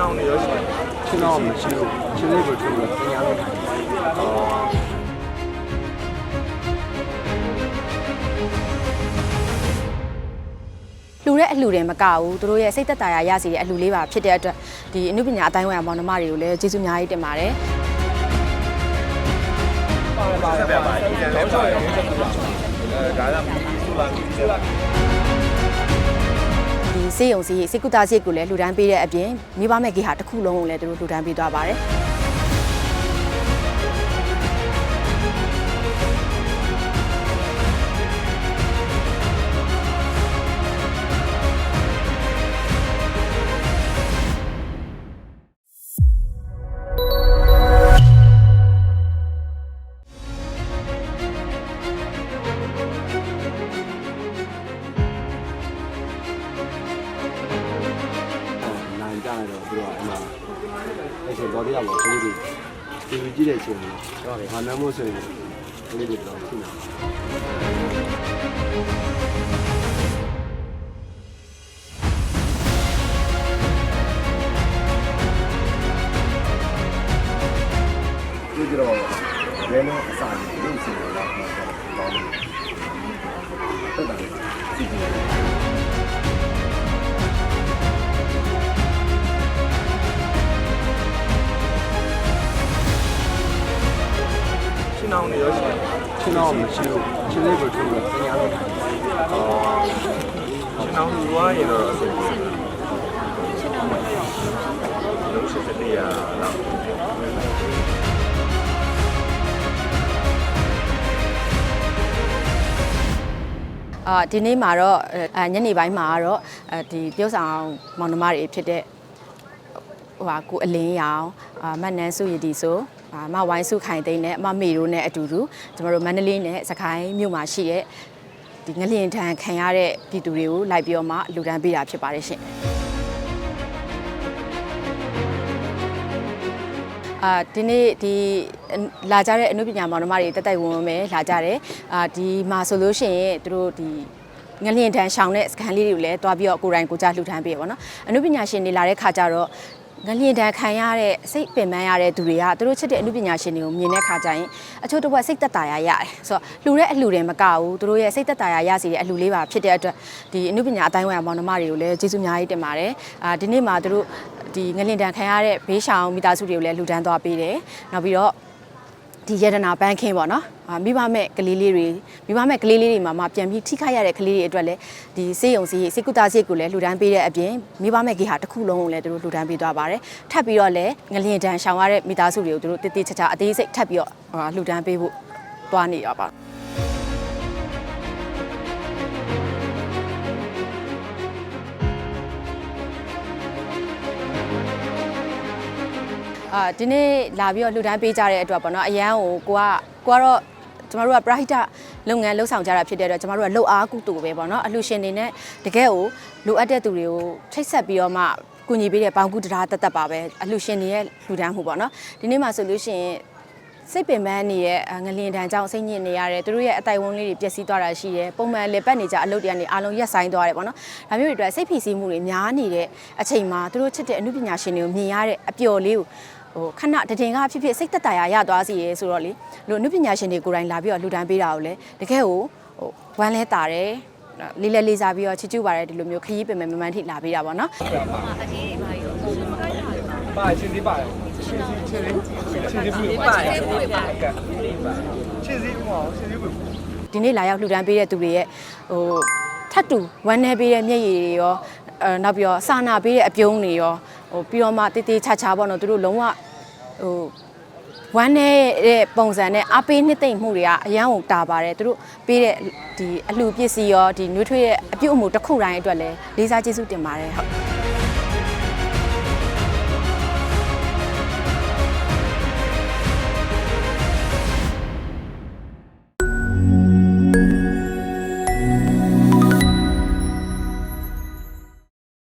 တော့မရှိဘူးချင်းလေးကိုထုတ်လို့တင်ရလို့ထိုင်တယ်လှူတဲ့အလှူတွေမကဘူးသူတို့ရဲ့စိတ်သက်သာရာရစီတဲ့အလှူလေးပါဖြစ်တဲ့အတွက်ဒီအနုပညာအတိုင်းဝိုင်းမောင်နှမတွေကိုလည်းကျေးဇူးအများကြီးတင်ပါတယ်ဆက်ပြပါဒီလည်းပါရောအဲဒါကသူပါသူပါ ဒီစေယုံစီစေကုတာစီကိုလည်းလှူဒန်းပေးတဲ့အပြင်မိဘမဲ့ဂေဟာတစ်ခုလုံးကိုလည်းသူတို့လှူဒန်းပေးသွားပါတယ် အဲ့ဆိုတော့တရားပေါ့ကလေးတွေဒီကြည့်တဲ့အချိန်မှာဟုတ်တယ်ဟာနမို့ဆိုရင်ကလေးတွေတော့ရှိနေတာဒီကြတော့ဘယ်လိုအစားလို့စီနေတာလဲတော့တော့တယ်စီကြည့် ချင်းတော့မရှိဘူးချင်းလေးကိုထုတ်လို့တင်ရလို့ထိုင်တယ်ရှင်းအောင်လူဝါရင်တော့အဆင်ပြေတယ်ရှင်းအောင်လုံးစစ်စစ်တရားတော့အာဒီနေ့မှာတော့အာညနေပိုင်းမှာကတော့အဲဒီပြုတ်ဆောင်မောင်နှမတွေဖြစ်တဲ့ဟိုဟာကိုအလင်းရောင်အာမတ်နန်းစုရည်ဒီဆို အာမဝိုင်းစုခိုင်သိန်းနဲ့အမမေတို့နဲ့အတူတူကျွန်တော်တို့မန္တလေးနဲ့စကိုင်းမြို့မှာရှိတဲ့ဒီငလျင်ထန်ခံရတဲ့ပြည်သူတွေကိုလိုက်ပြီးတော့မှလူဒန်းပေးတာဖြစ်ပါတယ်ရှင်အာဒီနေ့ဒီလာကြတဲ့အနုပညာမောင်နှမတွေတက်တိုက်ဝင်ဝင်ပဲလာကြတယ်အာဒီမှာဆိုလို့ရှိရင်သူတို့ဒီငလျင်တန်းရှောင်းတဲ့စကန်လေးတွေကိုလည်းတွားပြီးတော့ကိုယ်တိုင်ကိုယ်ကြလှူဒန်းပေးရပါတော့အနုပညာရှင်တွေလာတဲ့ခါကျတော့ ငလျင်တန်းခံရတဲ့စိတ်ပင်ပန်းရတဲ့သူတွေကသူတို့ချစ်တဲ့အနုပညာရှင်တွေကိုမြင်တဲ့ခါကျရင်အချို့တစ်ဝက်စိတ်သက်သာရရတယ်ဆိုတော့လှူတဲ့အလှူတွေမကဘူးသူတို့ရဲ့စိတ်သက်သာရရစီတဲ့အလှူလေးပါဖြစ်တဲ့အတွက်ဒီအနုပညာအတိုင်းဝိုင်းမောင်နှမတွေကိုလည်းကျေးဇူးအများကြီးတင်ပါတယ်အာဒီနေ့မှာသူတို့ဒီငလျင်တန်းခံရတဲ့ဘေးရှောင်မိသားစုတွေကိုလည်းလှူဒန်းသွားပေးတယ်နောက်ပြီးတော့ ဒီယတနာပန်းခင်းပေါ့နော်အာမိဘမဲ့ကလေးလေးတွေမိဘမဲ့ကလေးလေးတွေမှာမှပြန်ပြီးထိခိုက်ရတဲ့ကလေးတွေအတွက်လည်းဒီစေယုံစီစေကုတာစီကိုလည်းလှူဒန်းပေးတဲ့အပြင်မိဘမဲ့ဂေဟာတစ်ခုလုံးကိုလည်းသူတို့လှူဒန်းပေးသွားပါတယ်ထပ်ပြီးတော့လည်းငလျင်တန်ရှောင်ရတဲ့မိသားစုတွေကိုသူတို့တည်တည်ချာချာအသေးစိတ်ထပ်ပြီးတော့ဟာလှူဒန်းပေးဖို့သွားနေရပါ အာဒီနေ့လာပြီးတော့လှူဒန်းပေးကြတဲ့အတွက်ပေါ့နော်အရန်ကိုကိုကကိုကတော့ကျမတို့ကပရဟိတလုပ်ငန်းလှုပ်ဆောင်ကြတာဖြစ်တဲ့အတွက်ကျမတို့ကလှုပ်အားကုတူပဲပေါ့နော်အလှူရှင်တွေနဲ့တကယ်ကိုလိုအပ်တဲ့သူတွေကိုထိတ်ဆက်ပြီးတော့မှကူညီပေးတဲ့ပေါင်ကူတရားတသက်ပါပဲအလှူရှင်တွေရဲ့လှူဒန်းမှုပေါ့နော်ဒီနေ့မှဆိုလို့ရှိရင်စိတ်ပင်ပန်းနေတဲ့ငလျင်တန်ကြောင့်စိတ်ညစ်နေရတယ်သူတို့ရဲ့အတိုင်ဝန်းလေးတွေပျက်စီးသွားတာရှိတယ်ပုံမှန်လေပတ်နေကြအလုပ်တွေကနေအားလုံးရက်ဆိုင်သွားတယ်ပေါ့နော်ဒါမျိုးတွေအတွက်စိတ်ဖိစီးမှုတွေများနေတဲ့အချိန်မှာသူတို့ချစ်တဲ့အမှုပညာရှင်တွေကိုမြင်ရတဲ့အပျော်လေးကို ဟိုခဏတည်င်ကဖြစ်ဖြစ်စိတ်သက်သာရရသွားစီရဲဆိုတော့လေလို့အမှုပညာရှင်တွေကိုယ်တိုင်လာပြီးတော့လှူဒန်းပေးတာကိုလည်းတကယ်ကိုဟိုဝမ်းလဲတာတယ်လေးလေးလေးစားပြီးတော့ချစ်ကျူပါတယ်ဒီလိုမျိုးခရီးပင်ပင်မမှန်ထိလာပေးတာပေါ့နော်ပါချင်းစီပါတယ်ချင်းစီချင်းစီချင်းစီဘူးပါတယ်ချင်းစီပါတယ်ချင်းစီဘူးမအောင်ချင်းစီဘူးဒီနေ့လာရောက်လှူဒန်းပေးတဲ့သူတွေရဲ့ဟိုထပ်တူဝမ်းနေပေးတဲ့မျက်ရည်တွေရောအဲနောက်ပြီးတော့စာနာပေးတဲ့အပြုံးတွေရော ဟိုပြီးတော့မှတေးသေးချာချာပေါ့နော်သူတို့လုံးဝဟိုဝမ်းနေတဲ့ပုံစံနဲ့အပေးနှစ်သိမ့်မှုတွေကအရန်ကိုတာပါတယ်သူတို့ပေးတဲ့ဒီအလှပစ္စည်းရောဒီနွေးထွေးရဲ့အပြုတ်အမူတစ်ခုတိုင်းအတွက်လည်းလေးစားကျေးဇူးတင်ပါတယ်ဟုတ်